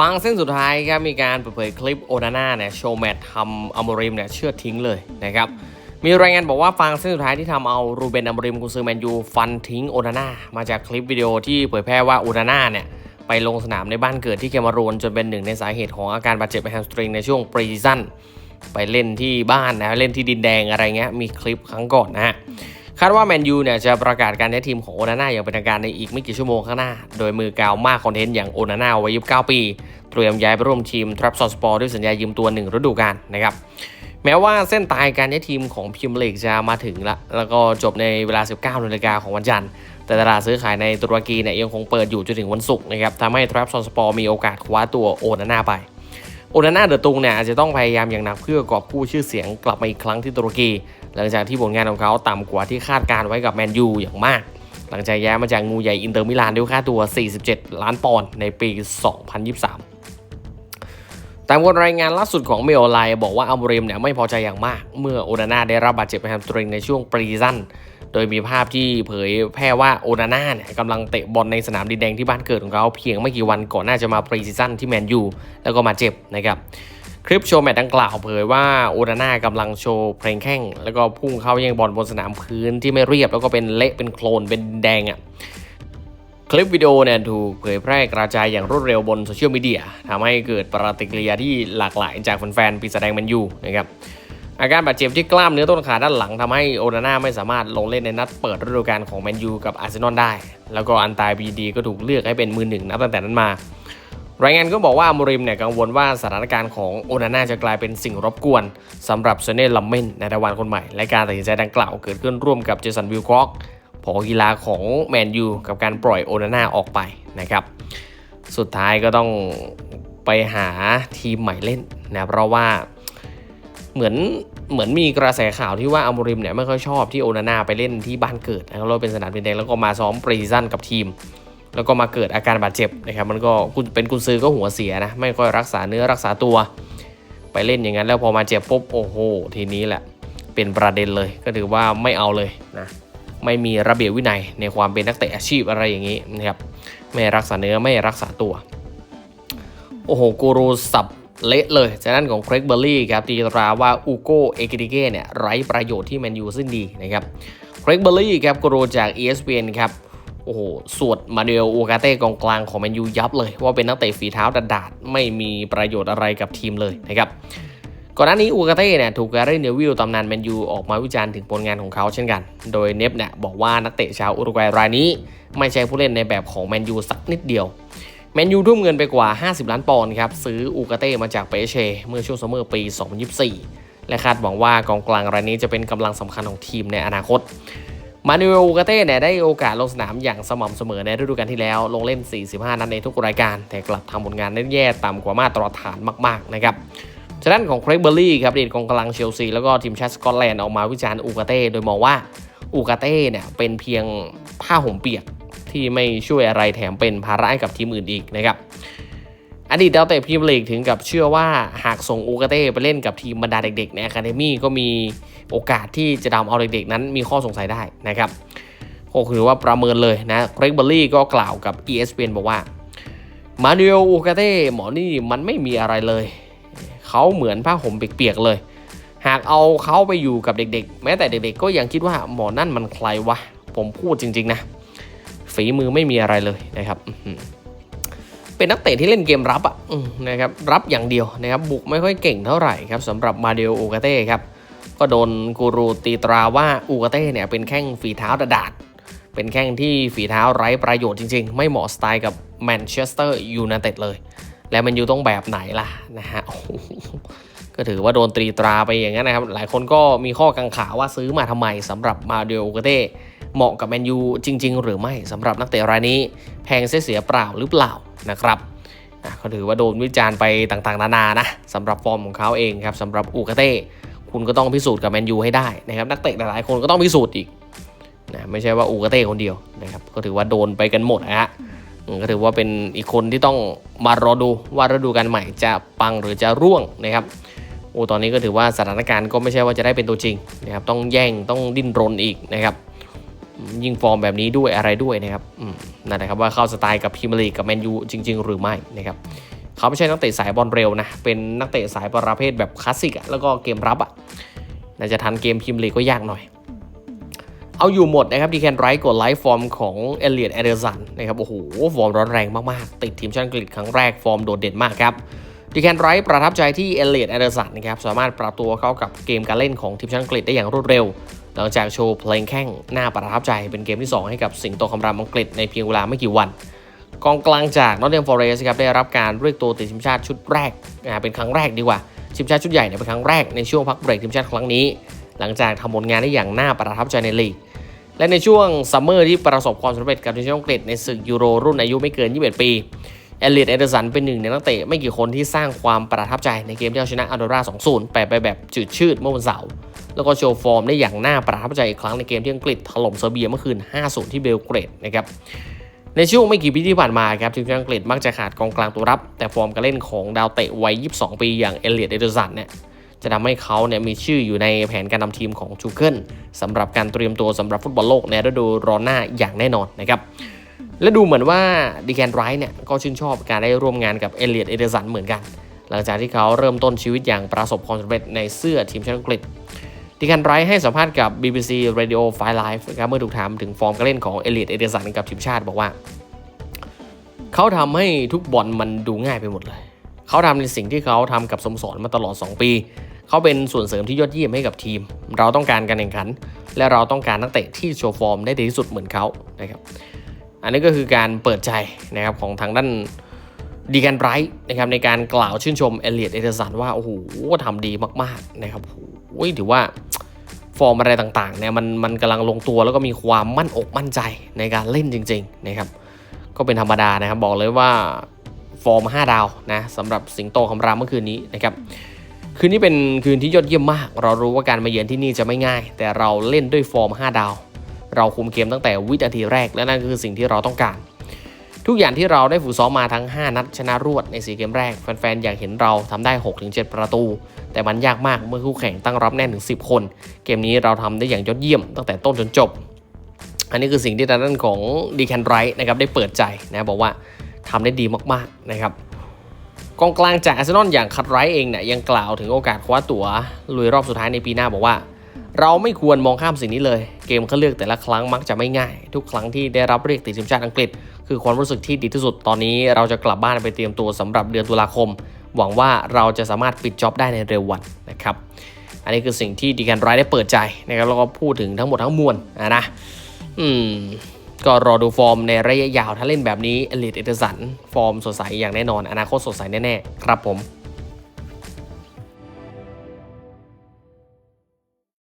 ฟังเส้นสุดท้ายครับมีการเปิดเผยคลิปโอนาน่าเนี่ยโชว์แมตทำอัมริมเนี่ยเชื่อทิ้งเลยนะครับมีรายงานบอกว่าฟังเส้นสุดท้ายที่ทำเอารูเบนอัมริมกุซือแมนยูฟันทิ้งโอนาน่ามาจากคลิปวิดีโอที่เผยแพร่ว่าโอนาน่าเนี่ยไปลงสนามในบ้านเกิดที่เคมารูนจนเป็นหนึ่งในสาเหตุของอาการบาดเจ็บแฮมสตริงในช่วงปรีซีซั่นไปเล่นที่บ้านนะเล่นที่ดินแดงอะไรเงี้ยมีคลิปครั้งก่อนนะฮะ คาดว่าแมนยูเนี่ยจะประกาศการย้ายทีมของโอนาน่าอย่างเป็นทางการในอีกไม่กี่ชั่วโมงข้างหน้า โดยมือกาวมากคอนเทนต์อย่างโอนาน่าวัย29 ปี เตรียมย้ายไปร่วมทีมทรัพซอสปอร์ด้วยสัญญายืมตัว 1 ฤดูกาลนะครับแม้ว่าเส้นตายการย้ายทีมของพิมยร์ลีกจะมาถึงละแล้วก็จบในเวลา 19นาฬิกาของวันจันทร์ แต่ตลาดซื้อขายในตุรกีเนี่ยยังคงเปิดอยู่จนถึงวันศุกร์นะครับทำให้ทรัพซอสปอร์มีโอกาสคว้าตัวโอนาน่าไป โอนาน่าเดอะตุงเนี่ยอาจจะต้องพยายามอย่างหนักเพื่อกอบกู้ชื่อเสียงกลับมาอีกครั้งที่ตุรกี หลังจากที่ผลงานของเขาต่ำกว่าที่คาดการไว้กับแมนยูอย่างมาก หลังจากย้ายมาจากงูใหญ่อินเตอร์มิลานด้วยค่าตัว 47 ล้านปอนด์ในปี 2023 ตามรายงานล่าสุดของเมลไลบอกว่าอัมเรมเนี่ยไม่พอใจอย่างมาก เมื่อโอนาน่าได้รับบาดเจ็บแฮมสตริงในช่วงปรีซีซั่น โดยมีภาพที่เผยแพร่ว่าโอนาน่าเนี่ยกำลังเตะบอลในสนามดินแดงที่บ้านเกิดของเขาเพียงไม่กี่วันก่อนหน้าจะมาปรีซีซั่นที่แมนยูแล้วก็มาเจ็บนะครับคลิปโชว์แมตช์ดังกล่าวเผยว่าโอนาน่ากำลังโชว์เพลงแข้ง แล้วก็พุ่งเข้าย่งบอลบนสนามพื้นที่ไม่เรียบ แล้วก็เป็นเละเป็นโคลนเป็นแดงอะ่ะคลิปวิดีโอเนี่ยถูกเผยแพร่กระจายอย่างรวดเร็วบนโซเชียลมีเดียทำให้เกิดปฏิกิริยาที่หลากหลายจากแฟนๆปีศาจแดงแมนยูนะครับ อาการบาดเจ็บที่กล้ามเนื้อต้นขาด้านหลังทำให้โอนาน่าไม่สามารถลงเล่นในนัดเปิดฤดูกาลของแมนยูกับอาร์เซนอลได้ แล้วก็อันตายบีดีก็ถูกเลือกให้เป็นมือหนึ่งนับตั้งแต่นั้นมา รายงานก็บอกว่ามูริมเนี่ยกังวลว่าสถานการณ์ของโอนาน่าจะกลายเป็นสิ่งรบกวนสำหรับเซเน่ลัมเมนในตะวันคนใหม่ และการตัดสินใจดังกล่าวเกิดขึ้นร่วมกับเจสันวิลคอกผอกีฬาของแมนยูกับการปล่อยโอนาน่าออกไปนะครับ สุดท้ายก็ต้องไปหาทีมใหม่เล่นนะเพราะว่า เหมือนเหมือนมีกระแสข่าวที่ว่าอามูริมเนี่ยไม่ค่อยชอบที่โอนาน่าไปเล่นที่บ้านเกิดนะครับเราเป็นสนามดินแดงแล้วก็มาซ้อมปรีซั่นกับทีม แล้วก็มาเกิดอาการบาดเจ็บนะครับมันก็คุณเป็นกุนซือก็หัวเสียนะไม่ค่อยรักษาเนื้อรักษาตัว ไปเล่นอย่างนั้นแล้วพอมาเจ็บปุ๊บโอ้โหทีนี้แหละ เป็นประเด็นเลยก็ถือว่าไม่เอาเลยนะไม่มีระเบียบวินัยในความเป็นนักเตะอาชีพอะไรอย่างนี้นะครับไม่รักษาเนื้อไม่รักษาตัวโอ้โหกูรูสับ เละเลยจากนั้นของเครกเบอร์รี่ครับตีตราว่าอูโกเอกิติเก้เนี่ยไร้ประโยชน์ที่แมนยูซึ่งดีนะครับเครกเบอร์รี่ครับกรูจาก ESPN ครับโอ้โหสวดมาเนลอูกาเต้กองกลางของแมนยูยับเลย ว่าเป็นนักเตะฝีเท้าดาดๆไม่มีประโยชน์อะไรกับทีมเลยนะครับก่อนหน้านี้อูกาเต้เนี่ยถูกแกเรนเนวิลตำนานแมนยูออกมาวิจารณ์ถึงผลงานของเขาเช่นกัน โดยเนฟเนี่ยบอกว่านักเตะชาวอุรุกวัยรายนี้ ไม่ใช่ผู้เล่นในแบบของแมนยูสักนิดเดียว แมนยูทุ่มเงินไปกว่า 50 ล้านปอนด์ครับ ซื้ออูกาเต้มาจากเปเช เมื่อช่วงซัมเมอร์ปี 2024 และคาดหวังว่ากองกลางรายนี้จะเป็นกำลังสำคัญของทีมในอนาคต มานูเอลอูกาเต้เนี่ยได้โอกาสลงสนามอย่างสม่ำเสมอในฤดูกาลที่แล้ว ลงเล่น 45 นัดในทุกรายการ แต่กลับทำผลงานได้แย่ต่ำกว่ามาตรฐานมาก ๆ นะครับฉะนั้นของเครกเบอร์รี่ครับเดนกองกำลังเชลซีแล้วก็ทีมชาติสกอตแลนด์ออกมาวิจารณ์อูกาเต้โดยมองว่าอูกาเต้เนี่ยเป็นเพียงผ้าห่มเปียก ที่ไม่ช่วยอะไรแถมเป็นภาระให้กับทีมอื่นอีกนะครับอดีตดาวเตะพรีเมียร์ลีกถึงกับเชื่อว่าหากส่งอูกาเต้ไปเล่นกับทีมบรรดาเด็กๆในอะคาเดมี่ก็มีโอกาสที่จะทำเอาเด็กๆนั้นมีข้อสงสัยได้นะครับก็คือว่าประเมินเลยนะเครกเบอร์รี่ก็กล่าวกับ ESPN บอกว่ามานูเอลอูกาเต้หมอนี่มันไม่มีอะไรเลย เขาเหมือนผ้าห่มเปียกๆเลย หากเอาเขาไปอยู่กับเด็กๆ แม้แต่เด็กๆ ก็ยังคิดว่าหมอนั่นมันใครวะ ผมพูดจริงๆนะ ฝีมือไม่มีอะไรเลยนะครับเป็นนักเตะที่เล่นเกมรับอะนะครับรับอย่างเดียวนะครับบุกไม่ค่อยเก่งเท่าไหร่ครับสำหรับมาเดลอูกาเต้ครับก็โดนกูรูตีตราว่าอูกาเต้เนี่ยเป็นแข้งฝีเท้าดาดเป็นแข้งที่ฝีเท้าไร้ประโยชน์จริงๆ ไม่เหมาะสไตล์กับแมนเชสเตอร์ยูไนเต็ดเลย แล้วมันอยู่ต้องแบบไหนล่ะนะฮะ ก็ถือว่าโดนตรีตราไปอย่างนั้นนะครับ หลายคนก็มีข้อกังขาว่าซื้อมาทำไมสำหรับมาเดลโอกาเต้เหมาะกับแมนยูจริง ๆ หรือไม่สำหรับนักเตะรายนี้ แพงเสียเปล่าหรือเปล่านะครับก็ถือว่าโดนวิจารณ์ไปต่างๆ นานานะสำหรับฟอร์มของเขาเองครับสำหรับอูกาเต้คุณก็ต้องพิสูจน์กับแมนยูให้ได้นะครับนักเตะหลายๆคนก็ต้องพิสูจน์อีกนะไม่ใช่ว่าอูกาเต้คนเดียวนะครับก็ถือว่าโดนไปกันหมดนะฮะก็ถือว่าเป็นอีกคนที่ต้องมารอดูว่าฤดูกาลใหม่จะปังหรือจะร่วงนะครับ โอ้ตอนนี้ก็ถือว่าสถานการณ์ก็ไม่ใช่ว่าจะได้เป็นตัวจริงนะครับต้องแย่งต้องดิ้นรนอีกนะครับยิ่งฟอร์มแบบนี้ด้วยอะไรด้วยนะครับนั่นแหละครับว่าเข้าสไตล์กับพรีเมียร์ลีกับแมนยูจริง ๆ หรือไม่นะครับเขาไม่ใช่นักเตะสายบอลเร็วนะเป็นนักเตะสายประเภทแบบคลาสสิกอะแล้วก็เกมรับอะน่าจะทันเกมพรีเมียร์ลีก็ยากหน่อย เอาอยู่หมดนะครับดีแคนไรท์กดไลฟ์ฟอร์มของเอเลียดเอเดอร์สันนะครับโอ้โหฟอร์มร้อนแรงมากๆ ติดทีมชาติอังกฤษครั้งแรกฟอร์มโดดเด่นมากครับ ดีแคนไรท์ประทับใจที่เอเลียดเอนเดอร์สันนะครับสามารถปรับตัวเข้ากับเกมการเล่นของทีมชาติอังกฤษได้อย่างรวดเร็ว หลังจากโชว์เพลงแข้งหน้าประทับใจเป็นเกมที่ 2 ให้กับสิงโตคำรามอังกฤษในเพียงเวลาไม่กี่วัน กองกลางจากนอตเทมฟอเรสครับได้รับการเรียกตัวติดทีมชาติชุดแรกอ่าเป็นครั้งแรกดีกว่าทีมชาติชุดใหญ่เนี่ยเป็นครั้งแรกในช่วงพักเบรกทีมชาติครั้งนี้ หลังจากทำผลงานได้อย่างน่าประทับใจในลีกและในช่วงซัมเมอร์ที่ประสบความสำเร็จกับทีมชาติอังกฤษในศึกยูโรรุ่นอายุไม่เกิน 21 ปี เอลิทเอเดอร์สันเป็นหนึ่งในนักเตะไม่กี่คนที่สร้างความประทับใจในเกมที่เอาชนะอันโดรา2-0 ไปไปแบบจืดชืดเมื่อวันเสาร์แล้วก็โชว์ฟอร์มได้อย่างน่าประทับใจอีกครั้งในเกมที่อังกฤษถล่มเซอร์เบียเมื่อคืน 5-0 ที่เบลเกรดนะครับในช่วงไม่กี่ปีที่ผ่านมาครับทีมชาติอังกฤษมักจะขาดกองกลางตัวรับ แต่ฟอร์มการเล่นของดาวเตะวัย 22 ปีอย่างเอลิทเอเดอร์สันเนี่ยจะทำให้เขาเนี่ยมีชื่ออยู่ในแผนการนำทีมของจูเกิลสำหรับการเตรียมตัวสำหรับฟุตบอลโลกในฤดูร้อนหน้าอย่างแน่นอนนะครับ และดูเหมือนว่าดีแคนไรท์เนี่ยก็ชื่นชอบการได้ร่วมงานกับเอเลียดเอเดร์สันเหมือนกัน หลังจากที่เขาเริ่มต้นชีวิตอย่างประสบความสำเร็จในเสื้อทีมชาติอังกฤษดีแคนไรท์ให้สัมภาษณ์กับ BBC Radio 5 Live นะครับเมื่อถูกถามถึงฟอร์มการเล่นของเอเลียดเอเดร์สันกับทีมชาติบอกว่า เขาทำให้ทุกบอลมันดูง่ายไปหมดเลย เขาทำในสิ่งที่เขาทำกับสมสรมาตลอด 2 ปี เขาเป็นส่วนเสริมที่ยอดเยี่ยมให้กับทีม เราต้องการการแข่งขัน และเราต้องการนักเตะที่โชว์ฟอร์มได้ดีที่สุดเหมือนเขานะครับ อันนี้ก็คือการเปิดใจนะครับของทางด้านดีแกนไบรท์นะครับในการกล่าวชื่นชมเอเลียดเอเดอร์สันว่า โอ้โหทำดีมากๆนะครับโอ้โหถือว่าฟอร์มอะไรต่างๆเนี่ยมันมันกำลังลงตัวแล้วก็มีความมั่นอกมั่นใจในการเล่นจริงๆนะครับก็เป็นธรรมดานะครับบอกเลยว่าฟอร์ม 5 ดาวนะสำหรับสิงโตคำรามเมื่อคืนนี้นะครับคืนนี้เป็นคืนที่ยอดเยี่ยมมาก เรารู้ว่าการมาเยือนที่นี่จะไม่ง่าย แต่เราเล่นด้วยฟอร์ม 5 ดาว เราคุมเกมตั้งแต่วินาทีแรกและนั่นคือสิ่งที่เราต้องการ ทุกอย่างที่เราได้ฝึกซ้อมมาทั้ง 5 นัดชนะรวดใน4เกมแรกแฟนๆอยากเห็นเราทำได้ 6-7 ประตู แต่มันยากมากเมื่อคู่แข่งตั้งรับแน่นถึง 10 คน เกมนี้เราทำได้อย่างยอดเยี่ยมตั้งแต่ต้นจนจบ อันนี้คือสิ่งที่ทางด้านของดีแคนไรท์นะครับได้เปิดใจนะบอกว่าทำได้ดีมากๆนะครับกองกลางจากอาร์เซนอลอย่างคัตไรท์เองเนี่ยยังกล่าวถึงโอกาสคว้าตั๋วลุยรอบสุดท้ายในปีหน้าบอกว่า เราไม่ควรมองข้ามสิ่งนี้เลย เกมเขาเลือกแต่ละครั้งมักจะไม่ง่าย ทุกครั้งที่ได้รับเรียกติดทีมชาติอังกฤษ คือความรู้สึกที่ดีที่สุดตอนนี้เราจะกลับบ้านไปเตรียมตัวสำหรับเดือนตุลาคม หวังว่าเราจะสามารถปิดจ็อบได้ในเร็ววันนะครับอันนี้คือสิ่งที่ดีแคนไรท์ได้เปิดใจนะครับแล้วก็พูดถึงทั้งหมดทั้งมวลนะอืมก็รอดูฟอร์มในระยะยาวถ้าเล่นแบบนี้เอลิทเอเดอร์สันฟอร์มสดใสอย่างแน่นอน อนาคตสดใสแน่ๆครับผม